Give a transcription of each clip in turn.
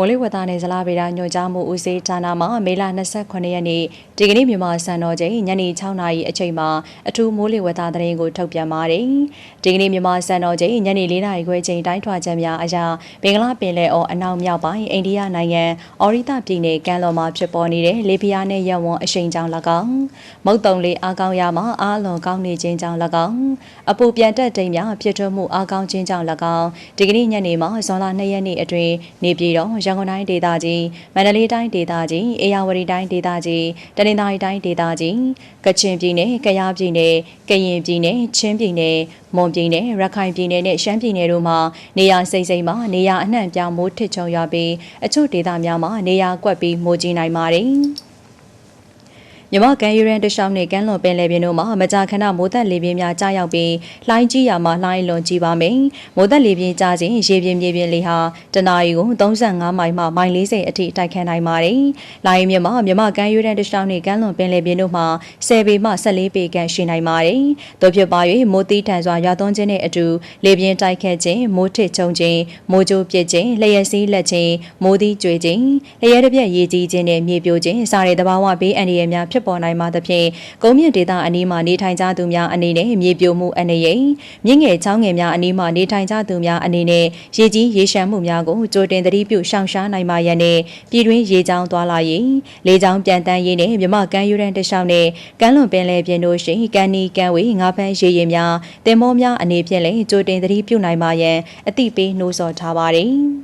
မိုးလေဝသနယ်ဇလားဗေဒညွှန်ကြားမှုဦးစီးဌာနမှမေလ29ရက်နေ့ဒီကနေ့မြန်မာစံတော်ချိန်ညနေ6နာရီအချိန်မှာအထူးမိုးလေဝသသတင်းကိုထုတ်ပြန်ပါတယ်။ဒီကနေ့မြန်မာစံတော်ချိန်ညနေ4နာရီခွဲချိန်တိုင်းထွာချက်များအရာဘင်္ဂလားပင်လယ်အော်အနောက်မြောက်ပိုင်းအိန္ဒိယနိုင်ငံအော်ရီတာပြည်နယ်ကမ်းလွန်မှာဖြစ်ပေါ်နေတဲ့လေပြင်းနဲ့ရက်ဝန်းအရှိန်ကြောင့်၎င်းမုတ်တုံလေးအားကောင်းရမှာအားလွန်ကောင်းနေခြင်းကြောင့်၎င်းအပူပြန်တက်တိမ်များဖြစ်ထွန်းမှုအားကောင်းခြင်းကြောင့်၎င်းဒီကနေ့ညနေမှာဇွန်လ2ရက်နေ့အတွင်းနေပြည်တော်ရန်ကုန်တိုင်းဒေသကြီးမန္တလေးတိုင်းဒေသကြီးအေရဝတီတိုင်းဒေသကြီးတနင်္သာရီတိုင်းဒေသကြီးကချင်ပြည်နယ်ကယားပြည်နယ်ကရင်ပြည်နယ်ချင်းပြည်နယ်မွန်ပြည်နယ်ရခိုင်ပြည်နယ်နဲ့ရှမ်းပြည်နယ်တို့မှာနေရာစိမ့်စိမ့်မှာနေရာအနှံ့ပြားမိုးထစ်ချုံရွာပြီးအချို့ဒေသများမှာနေရာကွက်ပြီးမိုးကြီးနိုင်ပါတယ်။ မြမကန်ယူရန်တရှောင်းနဲ့ကမ်းလွန်ပင်လယ်ပြင်တို့မှာမကြာခဏမိုးသက်လေပြင်းများကြားရောက်ပြီးလှိုင်းကြီးရာမှာလှိုင်းလွန်ကြီးပါမယ်။မိုးသက်လေပြင်းကြားခြင်းရေပြင်းမြေပြင်းလေဟာတနအီကို35မိုင်မှမိုင်40အထိတိုက်ခတ်နိုင်ပါတယ်။လှိုင်းမြမမြမကန်ယူရန်တရှောင်းနဲ့ကမ်းလွန်ပင်လယ်ပြင်တို့မှာ10ပေမှ14ပေခန့်ရှိနိုင်ပါတယ်။တို့ဖြစ်ပါ၍မိုးတီးထန်စွာရွာသွန်းခြင်းနဲ့အတူလေပြင်းတိုက်ခတ်ခြင်းမိုးထစ်ချုံခြင်းမိုးကြိုးပစ်ခြင်းလျှက်စီးလက်ခြင်းမိုးသီးကျွေခြင်းလျှက်တစ်ပြက်ရေကြီးခြင်းနဲ့မြေပြိုခြင်းစတဲ့သဘာဝဘေးအန္တရာယ်များဖြစ်ပေါ်နိုင်မှာသဖြင့်ကုန်းမြင့်ဒေသအနီးမှာနေထိုင်ကြသူများအနေနဲ့မြေပြိုမှုအနေနဲ့မြင့်ငယ်ချောင်းငယ်များအနီးမှာနေထိုင်ကြသူများအနေနဲ့ရေကြီးရေရှမ်းမှုများကိုကြိုတင်သတိပြုရှောင်ရှားနိုင်ပါရန်နဲ့ပြည်တွင်းရေကြောင်းသွားလာရေးလေကြောင်းပြန်တန်းရေးနဲ့မြမကမ်းယူရန်တလျှောက်နဲ့ကမ်းလွန်ပင်လယ်ပြင်တို့ရှိကန်နီကန်ဝေးငါးဖမ်းရေရင်များတင်မောများအနေဖြင့်လည်းကြိုတင်သတိပြုနိုင်ပါရန်အသိပေးနှိုးဆော်ထားပါတယ်။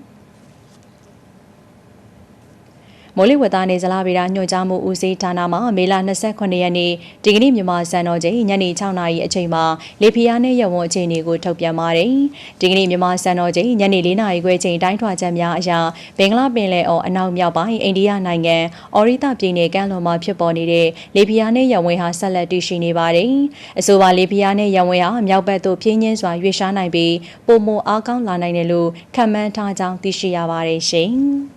မိုးလေဝသနေဇလားဗေဒညွှန်ကြားမှုဦးစီးဌာနမှမေလ29ရက်နေ့ဒီကနေ့မြန်မာစံတော်ချိန်ညနေ6နာရီအချိန်မှာလေပြင်းနဲ့ရဝန်းအခြေအနေကိုထုတ်ပြန်ပါတယ်။ဒီကနေ့မြန်မာစံတော်ချိန်ညနေ4နာရီခွဲချိန်တိုင်းထွာချက်များအရာဘင်္ဂလားပင်လယ်အော်အနောက်မြောက်ပိုင်းအိန္ဒိယနိုင်ငံအော်ရီတာပြည်နယ်ကမ်းလွန်မှာဖြစ်ပေါ်နေတဲ့လေပြင်းနဲ့ရဝန်းဟာဆက်လက်တည်ရှိနေပါတယ်။အဆိုပါလေပြင်းနဲ့ရဝန်းဟာမြောက်ဘက်သို့ပြင်းချင်းစွာရွေ့ရှားနိုင်ပြီးပုံမအားကောင်းလာနိုင်တယ်လို့ခန့်မှန်းထားကြောင်းသိရှိရပါတယ်ရှင်။